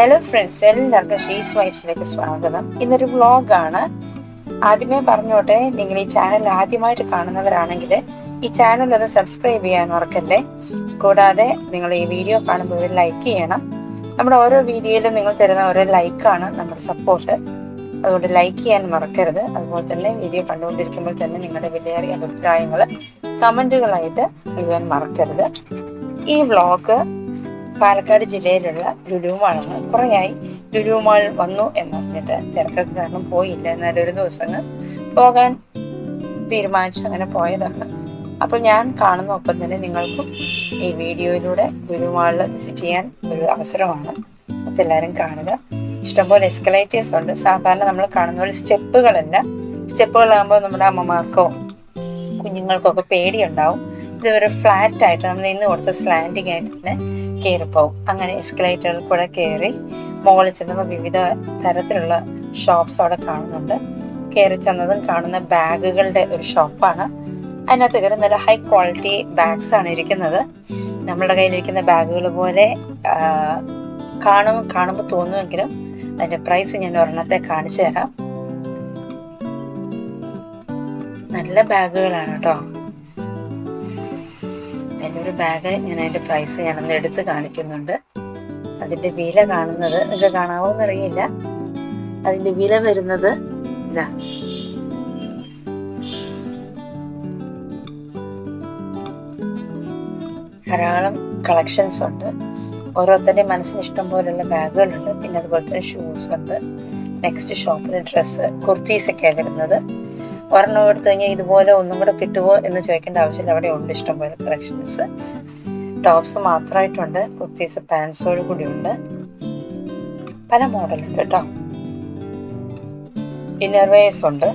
Hello friends എല്ലാവർക്കും she's വൈബ്സിലേക്ക് സ്വാഗതം. ഇന്നൊരു വ്ളോഗാണ്. ആദ്യമേ പറഞ്ഞോട്ടെ നിങ്ങൾ ഈ ചാനൽ ആദ്യമായിട്ട് കാണുന്നവരാണെങ്കിൽ ഈ ചാനൽ ഒന്ന് സബ്സ്ക്രൈബ് ചെയ്യാൻ മറക്കല്ലേ? കൂടാതെ നിങ്ങൾ ഈ വീഡിയോ കാണുമ്പോൾ ഒരു ലൈക്ക് ചെയ്യണം. നമ്മുടെ ഓരോ വീഡിയോയിലും നിങ്ങൾ തരുന്ന ഓരോ ലൈക്കാണ് നമ്മുടെ സപ്പോർട്ട് അതുകൊണ്ട് ലൈക്ക് ചെയ്യാൻ മറക്കരുത്. അതുപോലെ തന്നെ വീഡിയോ കണ്ടുകൊണ്ടിരിക്കുമ്പോൾ തന്നെ നിങ്ങളുടെ വിലയേറിയ അഭിപ്രായങ്ങൾ കമന്റുകളായിട്ട് എഴുതാൻ മറക്കരുത്. ഈ വ്ളോഗ് പാലക്കാട് ജില്ലയിലുള്ള ലുലു മാളാണ് കുറേയായി ലുലു മാൾ വന്നു എന്ന് പറഞ്ഞിട്ട് തിരക്കൊക്കെ കാരണം പോയില്ല. എന്നാലും ഒരു ദിവസങ്ങൾ പോകാൻ തീരുമാനിച്ചു. അങ്ങനെ പോയതാണ്. അപ്പോൾ ഞാൻ കാണുന്ന ഒപ്പം തന്നെ നിങ്ങൾക്കും ഈ വീഡിയോയിലൂടെ ലുലു മാളിൽ വിസിറ്റ് ചെയ്യാൻ ഒരു അവസരമാണ്. അപ്പോൾ എല്ലാവരും കാണുക. ഇഷ്ടംപോലെ എസ്കലേറ്റേഴ്സ് ഉണ്ട്. സാധാരണ നമ്മൾ കാണുന്ന പോലെ സ്റ്റെപ്പുകളല്ല. സ്റ്റെപ്പുകളാകുമ്പോൾ നമ്മുടെ അമ്മമാർക്കോ കുഞ്ഞുങ്ങൾക്കൊക്കെ പേടിയുണ്ടാവും. ഇതൊരു ഫ്ലാറ്റ് ആയിട്ട് നമ്മൾ ഇന്ന് കൊടുത്ത സ്ലാൻഡിങ് ആയിട്ട് തന്നെ പോകും അങ്ങനെ എസ്കലേറ്ററിൽ കൂടെ കയറി മുകളിൽ ചെന്നപ്പോൾ വിവിധ തരത്തിലുള്ള ഷോപ്സ് അവിടെ കാണുന്നുണ്ട്. കയറി ചെന്നതും കാണുന്ന ബാഗുകളുടെ ഒരു ഷോപ്പാണ് അതിനകത്ത് കയറി നല്ല ഹൈ ക്വാളിറ്റി ബാഗ്സ് ആണ് ഇരിക്കുന്നത്. നമ്മളുടെ കയ്യിലിരിക്കുന്ന ബാഗുകൾ പോലെ കാണും കാണുമ്പോൾ തോന്നുമെങ്കിലും അതിന്റെ പ്രൈസ് ഞാൻ ഒരെണ്ണത്തെ കാണിച്ചു തരാം. നല്ല ബാഗുകളാണ് കേട്ടോ. അതിന്റെ ഒരു ബാഗ് ഞാൻ അതിന്റെ പ്രൈസ് ഞാനൊന്ന് എടുത്ത് കാണിക്കുന്നുണ്ട്. അതിന്റെ വില കാണുന്നത് ഇത് കാണാവോ എന്നറിയില്ല അതിന്റെ വില വരുന്നത് ഇതാ. ധാരാളം കളക്ഷൻസ് ഉണ്ട്. ഓരോരുത്തരുടെ മനസ്സിന് ഇഷ്ടം പോലുള്ള ബാഗുകളുണ്ട് പിന്നെ അതുപോലെ തന്നെ ഷൂസ് ഉണ്ട് നെക്സ്റ്റ് ഷോപ്പിൽ ഡ്രസ്സ് കുർത്തീസ് ഒക്കെ വരുന്നത് ഒരെണ്ണം എടുത്തു കഴിഞ്ഞാൽ ഇതുപോലെ ഒന്നും കൂടെ കിട്ടുമോ എന്ന് ചോദിക്കേണ്ട ആവശ്യമില്ല. അവിടെ ഉണ്ട് ഇഷ്ടംപോലെ കളക്ഷൻസ് ടോപ്സ് മാത്രമായിട്ടുണ്ട്. കുർത്തീസ് പാൻസോട് ഉണ്ട്. പല മോഡലുണ്ട് കേട്ടോ. ഇന്നർവേസ് ഉണ്ട്.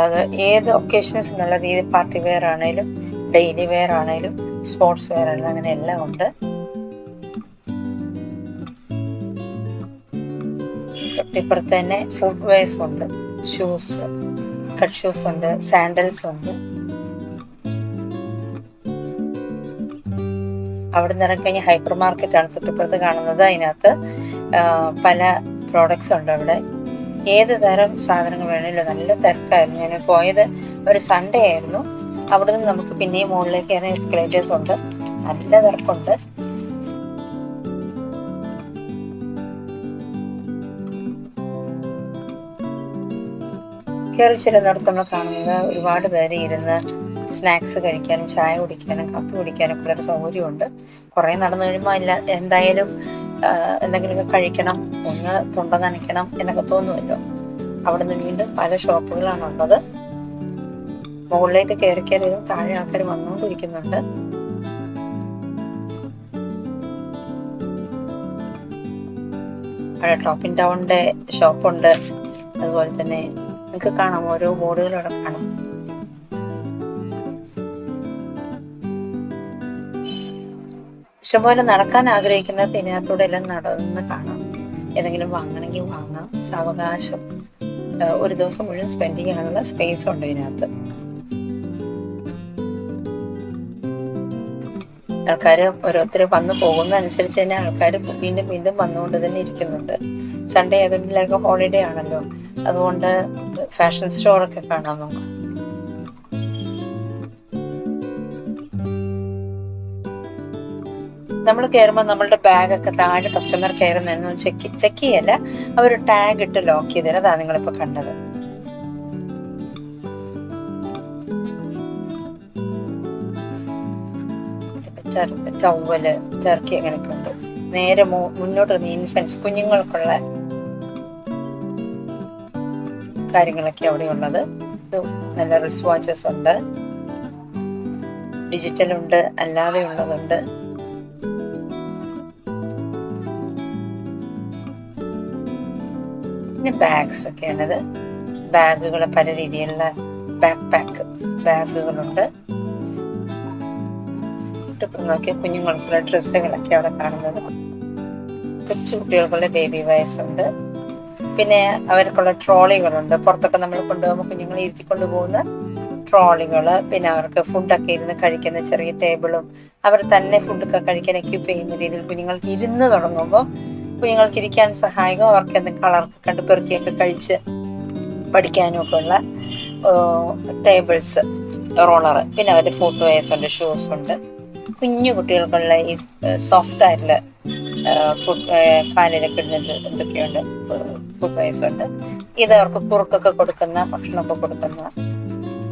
അത് ഏത് ഒക്കേഷൻസിനുള്ള രീതി പാർട്ടി വെയർ ആണേലും ഡെയിലി വെയർ ആണേലും സ്പോർട്സ് വെയർ ആണെങ്കിലും അങ്ങനെ എല്ലാം ഉണ്ട്. തൊട്ടിപ്പുറത്ത് തന്നെ ഫുഡ് വെയർസ് ഉണ്ട്. ഷൂസ് കട്ട് ഷൂസ് ഉണ്ട് സാൻഡൽസ് ഉണ്ട്. അവിടെ നിന്ന് ഇറങ്ങിക്കഴിഞ്ഞാൽ ഹൈപ്പർ മാർക്കറ്റ് ആണ് തൊട്ടിപ്പുറത്ത് കാണുന്നത്. അതിനകത്ത് പല പ്രോഡക്ട്സ് ഉണ്ട് അവിടെ. ഏത് തരം സാധനങ്ങൾ വേണമല്ലോ നല്ല തിരക്കായിരുന്നു. ഞാൻ പോയത് ഒരു സൺഡേ ആയിരുന്നു. അവിടെ നിന്ന് നമുക്ക് പിന്നെയും മുകളിലേക്ക് ഇറങ്ങി എസ്കലേറ്റേഴ്സ് ഉണ്ട്. നല്ല തിരക്കുണ്ട്. കയറി ചെല്ലുന്നിടത്ത് നമ്മൾ കാണുന്നത് ഒരുപാട് പേര് ഇരുന്ന് സ്നാക്സ് കഴിക്കാനും ചായ കുടിക്കാനും കാപ്പി കുടിക്കാനും ഒക്കെ ഒരു സൗകര്യമുണ്ട്. കുറേ നടന്നു കഴിയുമ്പോൾ ഇല്ല എന്തായാലും എന്തെങ്കിലുമൊക്കെ കഴിക്കണം ഒന്ന് തൊണ്ട നനയ്ക്കണം എന്നൊക്കെ തോന്നുമല്ലോ. അവിടെ നിന്ന് വീണ്ടും പല ഷോപ്പുകളാണ് ഉള്ളത്. മുകളിലേക്ക് കയറി കയറി താഴെ ആൾക്കാർ വന്നുകൊണ്ടിരിക്കുന്നുണ്ട്. അവിടെ ടോപ്പിൻ ടൗണിന്റെ ഷോപ്പുണ്ട്. അതുപോലെ തന്നെ നിങ്ങൾക്ക് കാണാം ഓരോ ബോർഡുകൾ കാണാം. ഇഷ്ടംപോലെ നടക്കാൻ ആഗ്രഹിക്കുന്നത് ഇതിനകത്തൂടെ എല്ലാം നടന്ന് കാണാം. ഏതെങ്കിലും വാങ്ങണമെങ്കിൽ വാങ്ങാം. സാവകാശം ഒരു ദിവസം മുഴുവൻ സ്പെൻഡ് ചെയ്യാനുള്ള സ്പേസ് ഉണ്ട് ഇതിനകത്ത്. ആൾക്കാർ ഓരോരുത്തർ വന്നു പോകുന്ന അനുസരിച്ച് തന്നെ ആൾക്കാർ വീണ്ടും വീണ്ടും വന്നുകൊണ്ട് തന്നെ ഇരിക്കുന്നുണ്ട്. സൺഡേ അതുകൊണ്ട് എല്ലാവർക്കും ഹോളിഡേ ആണല്ലോ. അതുകൊണ്ട് ഫാഷൻ സ്റ്റോറൊക്കെ കാണാം നമുക്ക്. നമ്മൾ കയറുമ്പോൾ നമ്മളുടെ ബാഗൊക്കെ താഴെ കസ്റ്റമർ കയറുന്നതെന്ന് ചെക്ക് ചെക്ക് ചെയ്യല്ല. അവർ ടാഗ് ഇട്ട് ലോക്ക് ചെയ്ത് തരാം. അതാ നിങ്ങളിപ്പോൾ കണ്ടത്. ടവൽ ടർക്കി അങ്ങനെയൊക്കെ ഉണ്ട്. നേരെ മുന്നോട്ട് ഇൻഫൻസ് കുഞ്ഞുങ്ങൾക്കുള്ള കാര്യങ്ങളൊക്കെ അവിടെ ഉള്ളത് നല്ല റിസ്റ്റ് വാച്ചസ് ഉണ്ട്. ഡിജിറ്റൽ ഉണ്ട് അല്ലാതെ ഉള്ളതുണ്ട്. പിന്നെ ബാഗ്സ് ഒക്കെയാണിത്. ബാഗുകൾ പല രീതിയിലുള്ള ബാക്ക് പാക്ക് ബാഗുകളുണ്ട് നോക്കിയ കുഞ്ഞുങ്ങൾക്കുള്ള ഡ്രസ്സുകളൊക്കെ അവിടെ കാണുന്നത്. കൊച്ചു കുട്ടികൾക്കുള്ള ബേബി വയസ്സുണ്ട് പിന്നെ അവർക്കുള്ള ട്രോളികളുണ്ട്. പുറത്തൊക്കെ നമ്മൾ കൊണ്ടുപോകുമ്പോൾ കുഞ്ഞുങ്ങളെ ഇരുത്തി കൊണ്ടുപോകുന്ന ട്രോളികൾ പിന്നെ അവർക്ക് ഫുഡൊക്കെ ഇരുന്ന് കഴിക്കുന്ന ചെറിയ ടേബിളും അവർ തന്നെ ഫുഡൊക്കെ കഴിക്കാൻ എക്യൂപ്പ് ചെയ്യുന്ന രീതിയിൽ കുഞ്ഞുങ്ങൾക്ക് ഇരുന്ന് തുടങ്ങുമ്പോൾ കുഞ്ഞുങ്ങൾക്ക് ഇരിക്കാൻ സഹായകം അവർക്ക് എന്തെങ്കിലും കളർ കണ്ട് പെറുക്കിയൊക്കെ കഴിച്ച് പഠിക്കാനും ഒക്കെ ഉള്ള ടേബിൾസ് റോളർ പിന്നെ അവരുടെ ഫോട്ടോ ഉണ്ട് ഷൂസ് ഉണ്ട്. കുഞ്ഞു കുട്ടികൾക്കുള്ള ഈ സോഫ്റ്റ് ആയിട്ടുള്ള ഫുഡ് കാലിലൊക്കെ ഇടുന്നത് എന്തൊക്കെയുണ്ട്? ഫുഡ് വൈസ് ഉണ്ട്. ഇത് അവർക്ക് കുറുക്കൊക്കെ കൊടുക്കുന്ന ഭക്ഷണമൊക്കെ കൊടുക്കുന്ന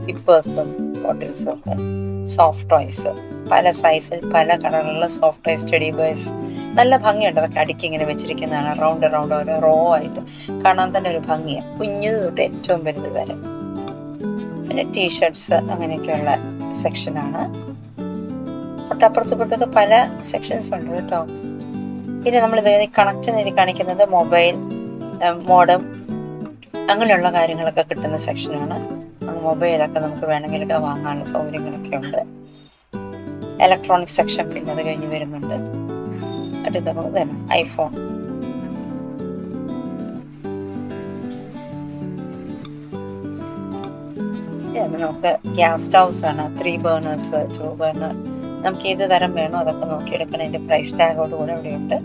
സിപ്പേഴ്സും ബോട്ടിൽസും ഒക്കെ. സോഫ്റ്റ് ടോയ്സ് പല സൈസിൽ പല കളറിലുള്ള സോഫ്റ്റ് ടോയ്സ് സ്റ്റഡി ബോയ്സ് നല്ല ഭംഗിയുണ്ട്. അതൊക്കെ അടുക്കി ഇങ്ങനെ വെച്ചിരിക്കുന്നതാണ്. റൗണ്ട് റൗണ്ട് ഓരോ റോ ആയിട്ട് കാണാൻ തന്നെ ഒരു ഭംഗിയാണ് കുഞ്ഞത് തൊട്ട് ഏറ്റവും വലുത് വരെ. പിന്നെ ടീഷർട്സ് അങ്ങനെയൊക്കെയുള്ള സെക്ഷനാണ് തൊട്ടപ്പുറത്ത് ഇപ്പുറത്തൊക്കെ പല സെക്ഷൻസ് ഉണ്ട് കേട്ടോ. പിന്നെ നമ്മൾ കണക്ട് ചെയ്ത് കാണിക്കുന്നത് മൊബൈൽ മോഡം അങ്ങനെയുള്ള കാര്യങ്ങളൊക്കെ കിട്ടുന്ന സെക്ഷനാണ് മൊബൈലൊക്കെ നമുക്ക് വേണമെങ്കിലൊക്കെ വാങ്ങാനുള്ള സൗകര്യങ്ങളൊക്കെ ഉണ്ട്. ഇലക്ട്രോണിക് സെക്ഷൻ പിന്നെ അത് കഴിഞ്ഞ് വരുന്നുണ്ട്. തന്നെ ഐഫോൺ നമുക്ക് ഗ്യാസ് സ്റ്റൗസ് ആണ്. ത്രീ ബേണേഴ്സ് ടു ബേണർ നമുക്ക് ഏത് തരം വേണോ അതൊക്കെ നോക്കിയെടുക്കണം. അതിന്റെ പ്രൈസ് ടാഗോട് കൂടെ ഇവിടെയുണ്ട്.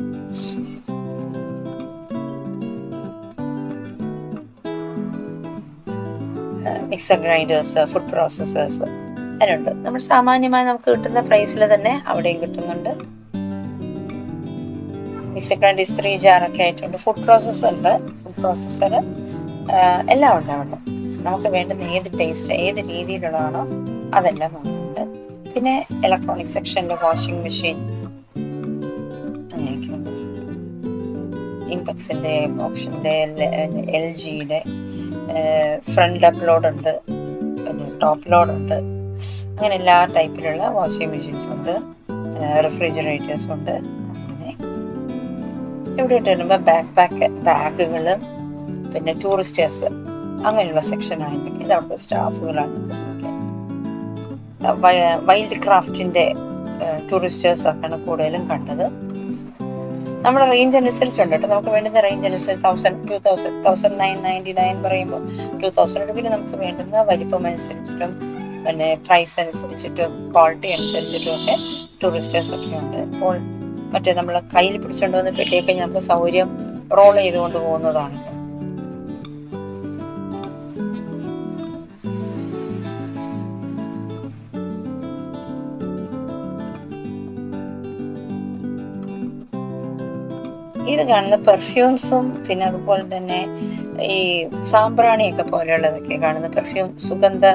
മിക്സർ ഗ്രൈൻഡേഴ്സ് ഫുഡ് പ്രോസസ്സേഴ്സ് അതിനുണ്ട്. നമ്മൾ സാമാന്യമായി നമുക്ക് കിട്ടുന്ന പ്രൈസിൽ തന്നെ അവിടെയും കിട്ടുന്നുണ്ട്. മിക്സർ ഗ്രൈൻഡേഴ്സ് ത്രീ ജാറൊക്കെ ആയിട്ടുണ്ട്. ഫുഡ് പ്രോസസ്സർ ഉണ്ട്. ഫുഡ് പ്രോസസ്സർ എല്ലാം ഉണ്ട് അവിടെ. നമുക്ക് വേണ്ടുന്ന ഏത് ടേസ്റ്റ് ഏത് രീതിയിലുള്ളതാണോ അതെല്ലാം നമുക്കുണ്ട് പിന്നെ ഇലക്ട്രോണിക് സെക്ഷനിൽ വാഷിംഗ് മെഷീൻ അങ്ങനെയൊക്കെയുണ്ട് ഇംപെക്സിന്റെ ഓപ്ഷന്റെ എൽ ജിയുടെ ഫ്രണ്ട് അപ്ലോഡ് ഉണ്ട് പിന്നെ ടോപ്പ് ലോഡ് ഉണ്ട്. അങ്ങനെ എല്ലാ ടൈപ്പിലുള്ള വാഷിംഗ് മെഷീൻസ് ഉണ്ട് റെഫ്രിജറേറ്റേഴ്സ് ഉണ്ട് അങ്ങനെ. ഇവിടെ വരുമ്പോൾ ബാക്ക് പാക്ക് ബാഗുകൾ പിന്നെ ടൂറിസ്റ്റേഴ്സ് അങ്ങനെയുള്ള സെക്ഷനാണ് ഇത് അവിടുത്തെ സ്റ്റാഫുകളാണ് വൈൽഡ് ക്രാഫ്റ്റിന്റെ ടൂറിസ്റ്റേഴ്സൊക്കെയാണ് കൂടുതലും കണ്ടത്. നമ്മുടെ റേഞ്ച് അനുസരിച്ചുണ്ട് കേട്ടോ. നമുക്ക് വേണ്ടുന്ന റേഞ്ച് അനുസരിച്ച് thousand two thousand thousand nine ninety nine പറയുമ്പോൾ ടു തൗസൻഡ് പിന്നെ നമുക്ക് വേണ്ടുന്ന വലിപ്പം അനുസരിച്ചിട്ടും പിന്നെ പ്രൈസ് അനുസരിച്ചിട്ടും ക്വാളിറ്റി അനുസരിച്ചിട്ടും ഒക്കെ ടൂറിസ്റ്റേഴ്സ് ഒക്കെ ഉണ്ട്. അപ്പോൾ മറ്റേ നമ്മൾ കയ്യിൽ പിടിച്ചുകൊണ്ട് വന്ന് പെട്ടിയൊക്കെ നമുക്ക് സൗകര്യം റോൾ ചെയ്തുകൊണ്ട് പോകുന്നതാണ്. ഇത് കാണുന്ന പെർഫ്യൂംസും പിന്നെ അതുപോലെ തന്നെ ഈ സാമ്പ്രാണിയൊക്കെ പോലെയുള്ളതൊക്കെ കാണുന്ന പെർഫ്യൂം സുഗന്ധ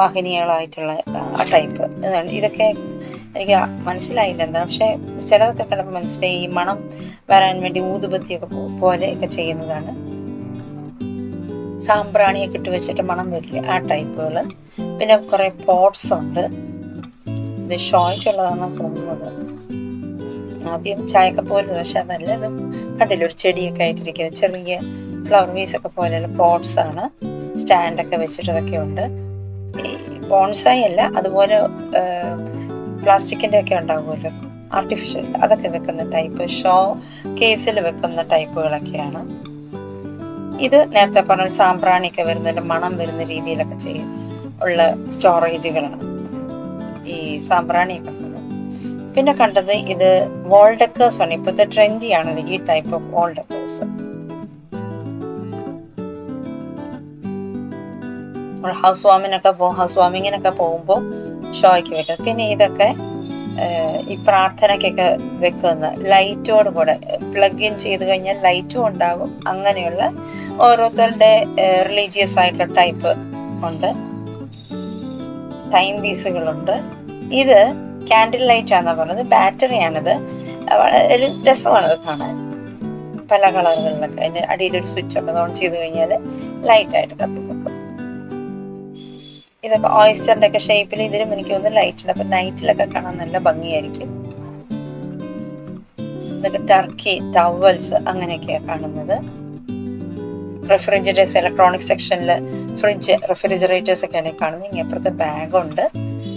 വാഹിനികളായിട്ടുള്ള ആ ടൈപ്പ് ഇതൊക്കെ എനിക്ക് മനസ്സിലായില്ല എന്താ പക്ഷെ ചിലതൊക്കെ കണ്ടപ്പോൾ മനസ്സിലായി ഈ മണം വരാൻ വേണ്ടി ഊതുപത്തിയൊക്കെ പോലെ ഒക്കെ ചെയ്യുന്നതാണ്. സാമ്പ്രാണിയൊക്കെ ഇട്ട് വെച്ചിട്ട് മണം വരില്ല ആ ടൈപ്പുകൾ പിന്നെ കുറെ പോട്ട്സ് ഉണ്ട്. ഇത് ഷോയ്ക്കുള്ളതാണെന്ന് തോന്നുന്നത്. ആദ്യം ചായക്ക പോലെ പക്ഷെ നല്ലതും കണ്ടില്ല ഒരു ചെടിയൊക്കെ ആയിട്ടിരിക്കുന്നത് ചെറിയ ഫ്ലവർ വീസ് ഒക്കെ പോലെയുള്ള പോട്ട്സ് ആണ്. സ്റ്റാൻഡൊക്കെ വെച്ചിട്ടതൊക്കെ ഉണ്ട്. ബോൺസായി അല്ല അതുപോലെ പ്ലാസ്റ്റിക്കിന്റെ ഒക്കെ ഉണ്ടാവുമല്ലോ. ആർട്ടിഫിഷ്യൽ അതൊക്കെ വെക്കുന്ന ടൈപ്പ് ഷോ കേസിൽ വെക്കുന്ന ടൈപ്പുകളൊക്കെയാണ് ഇത് നേരത്തെ പറഞ്ഞ സാമ്പ്രാണിയൊക്കെ വരുന്നതിന്റെ മണം വരുന്ന രീതിയിലൊക്കെ ചെയ്യും ഉള്ള സ്റ്റോറേജുകളാണ് ഈ സാമ്പ്രാണിയൊക്കെ പിന്നെ കണ്ടത് ഇത് വോൾഡക്കേഴ്സ് ആണ്. ഇപ്പോഴത്തെ ട്രെൻഡി ആണ് ഈ type of wall decors house വാമിനൊക്കെ പോകും ഹൗസ് വാമിങ്ങിനൊക്കെ പോകുമ്പോൾ ഷോയ്ക്ക് വെക്കുന്നത് പിന്നെ ഇതൊക്കെ ഈ പ്രാർത്ഥനയ്ക്കൊക്കെ വെക്കുന്ന ലൈറ്റോട് കൂടെ പ്ലഗ് ഇൻ ചെയ്ത് കഴിഞ്ഞാൽ ലൈറ്റും ഉണ്ടാകും. അങ്ങനെയുള്ള ഓരോരുത്തരുടെ റിലീജിയസ് ആയിട്ടുള്ള ടൈപ്പ് ഉണ്ട്. ടൈം പീസുകളുണ്ട് ഇത് ക്യാൻഡിൽ ലൈറ്റ് ആണെന്ന് പറഞ്ഞത്. ബാറ്ററി ആണിത്. ഒരു അത് കാണാൻ. പല കളറുകളിലൊക്കെ. അതിന്റെ അടിയിലൊരു സ്വിച്ച് ഒക്കെ ഓൺ ചെയ്ത് കഴിഞ്ഞാൽ ലൈറ്റ് ആയിട്ട് കത്തി നിൽക്കും ഇതൊക്കെ ഓയിസ്റ്ററിന്റെ ഒക്കെ ഷേപ്പിൽ ഇതിലും എനിക്ക് തോന്നുന്നു ലൈറ്റ് ഉണ്ട് അപ്പൊ നൈറ്റിലൊക്കെ കാണാൻ നല്ല ഭംഗിയായിരിക്കും. ടർക്കി ടവൽസ് അങ്ങനെയൊക്കെയാണ് കാണുന്നത്. റെഫ്രിജറേറ്റേഴ്സ് ഇലക്ട്രോണിക് സെക്ഷനിൽ ഫ്രിഡ്ജ് റെഫ്രിജറേറ്റേഴ്സ് ഒക്കെയാണ് കാണുന്നത്. ഇങ്ങനെ അപ്പുറത്തെ ബാഗുണ്ട്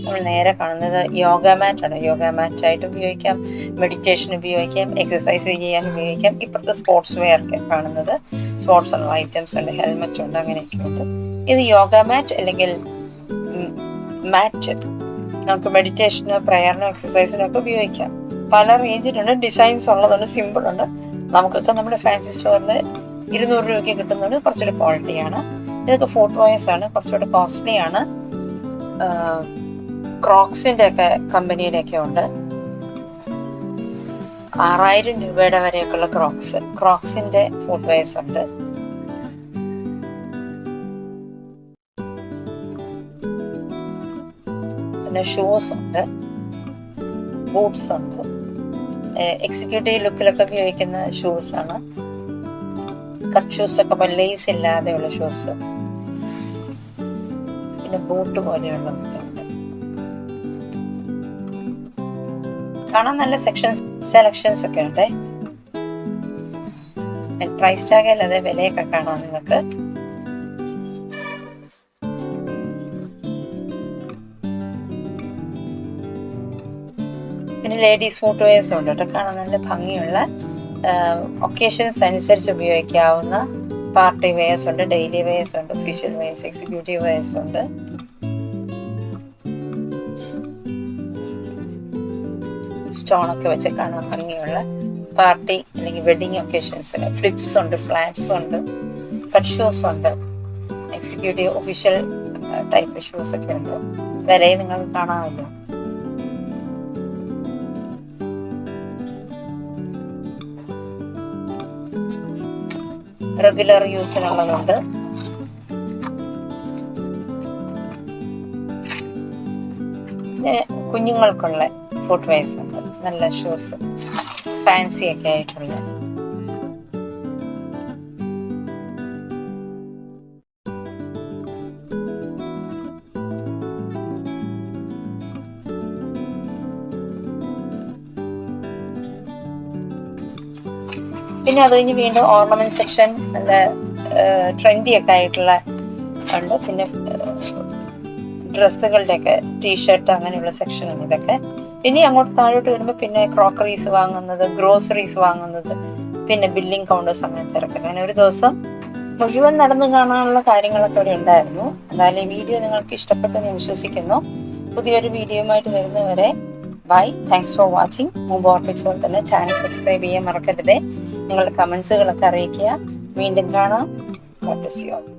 നമ്മൾ നേരെ കാണുന്നത് യോഗ മാറ്റാണ് യോഗ മാറ്റ് ആയിട്ട് ഉപയോഗിക്കാം. മെഡിറ്റേഷൻ ഉപയോഗിക്കാം. എക്സസൈസ് ചെയ്യാൻ ഉപയോഗിക്കാം. ഇപ്പോഴത്തെ സ്പോർട്സ് വെയർ കാണുന്നത് സ്പോർട്സ് ഉള്ള ഐറ്റംസ് ഉണ്ട്. ഹെൽമെറ്റ് ഉണ്ട്. അങ്ങനെയൊക്കെ ഉണ്ട്. ഇത് യോഗ മാറ്റ് അല്ലെങ്കിൽ മാറ്റ് നമുക്ക് മെഡിറ്റേഷനോ പ്രയറിനോ എക്സസൈസിനോ ഒക്കെ ഉപയോഗിക്കാം. പല റേഞ്ചിലുണ്ട് ഡിസൈൻസ് ഉള്ളതുണ്ട്. സിമ്പിൾ ഉണ്ട്. നമുക്കൊക്കെ നമ്മുടെ ഫാൻസി സ്റ്റോറിൽ ഇരുന്നൂറ് രൂപയ്ക്ക് കിട്ടുന്നത് കുറച്ചുകൂടി ക്വാളിറ്റിയാണ് ഇതൊക്കെ ഫോർട്ട് വോയസ് ആണ്. കുറച്ചുകൂടി കോസ്റ്റ്ലി ആണ്. ക്രോക്സിന്റെ ഒക്കെ കമ്പനിയുടെ ഒക്കെ ഉണ്ട്. ആറായിരം രൂപയുടെ വരെയൊക്കെയുള്ള ക്രോക്സ് ക്രോക്സിന്റെ ഫുട്വെയർസ് ഉണ്ട്. പിന്നെ ഷൂസ് ഉണ്ട് ബൂട്ട്സ് ഉണ്ട്. എക്സിക്യൂട്ടീവ് ലുക്കിലൊക്കെ ഉപയോഗിക്കുന്ന ഷൂസ് ആണ്. കട്ട് ഷൂസ് ഒക്കെ ലേസ് ഇല്ലാതെയുള്ള ഷൂസ് പിന്നെ ബൂട്ട് പോലെയുള്ളതൊക്കെ. കാണാൻ നല്ല സെക്ഷൻസ് സെലക്ഷൻസ് ഒക്കെ ഉണ്ട്. പ്രൈസ് ടാഗ് അല്ലാതെ വിലയൊക്കെ കാണാം നിങ്ങൾക്ക്. പിന്നെ ലേഡീസ് ഫോട്ടോസ് ഉണ്ട് കേട്ടോ. കാണാൻ നല്ല ഭംഗിയുള്ള ഒക്കേഷൻസ് അനുസരിച്ച് ഉപയോഗിക്കാവുന്ന പാർട്ടി വെയേഴ്സ് ഉണ്ട് ഡെയിലി വെയേഴ്സ് ഉണ്ട് ഒഫീഷ്യൽ വെയേഴ്സ് എക്സിക്യൂട്ടീവ് വെയേഴ്സ് ഉണ്ട്. വെച്ച് കാണാൻ ഭംഗിയുള്ള പാർട്ടി അല്ലെങ്കിൽ വെഡിങ് ഒക്കേഷൻസ് ഫ്ലിപ്സ് ഉണ്ട് ഫ്ലാറ്റ്സ് ഉണ്ട് കട്ട് ഷൂസ് ഉണ്ട് എക്സിക്യൂട്ടീവ് ഒഫീഷ്യൽ ടൈപ്പ് ഷൂസ് ഒക്കെ ഉണ്ട്. വരെ നിങ്ങൾ കാണാമല്ലോ റെഗുലർ യൂസിനുള്ളതുണ്ട് കുഞ്ഞുങ്ങൾക്കുള്ള ഫുഡ് ഉണ്ട് നല്ല ഷൂസ് ഫാൻസി ഒക്കെ ആയിട്ടുള്ള. പിന്നെ അത് കഴിഞ്ഞ് വീണ്ടും ഓർണമെന്റ് സെക്ഷൻ നല്ല ട്രെൻഡി ഒക്കെ ആയിട്ടുള്ള ഉണ്ട്. പിന്നെ ഡ്രസ്സുകളുടെ ഒക്കെ ടീഷർട്ട് അങ്ങനെയുള്ള സെക്ഷൻ ഉണ്ട് ഇതൊക്കെ ഇനി അങ്ങോട്ട് താഴോട്ട് വരുമ്പോൾ പിന്നെ ക്രോക്കറീസ് വാങ്ങുന്നത് ഗ്രോസറീസ് വാങ്ങുന്നത് പിന്നെ ബില്ലിംഗ് കൗണ്ടർ സമയം തിരക്ക്. അങ്ങനെ ഒരു ദിവസം മുഴുവൻ നടന്നു കാണാനുള്ള കാര്യങ്ങളൊക്കെ ഇവിടെ ഉണ്ടായിരുന്നു. എന്തായാലും ഈ വീഡിയോ നിങ്ങൾക്ക് ഇഷ്ടപ്പെട്ടെന്ന് വിശ്വസിക്കുന്നു. പുതിയൊരു വീഡിയോയുമായിട്ട് വരുന്നവരെ ബൈ താങ്ക്സ് ഫോർ വാച്ചിങ് മുമ്പ് ഓർപ്പിച്ചുകൊണ്ട് തന്നെ ചാനൽ സബ്സ്ക്രൈബ് ചെയ്യാൻ മറക്കരുതേ. നിങ്ങളുടെ കമൻസുകളൊക്കെ അറിയിക്കുക. വീണ്ടും കാണാം. യു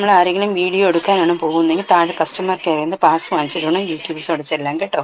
നമ്മൾ ആരെങ്കിലും വീഡിയോ എടുക്കാനാണ് പോകുന്നതെങ്കിൽ താഴെ കസ്റ്റമർ കെയറിൽ നിന്ന് പാസ് വാങ്ങിച്ചിട്ടുണ്ട് വേണം യൂട്യൂബിൽ ചെല്ലാൻ കേട്ടോ.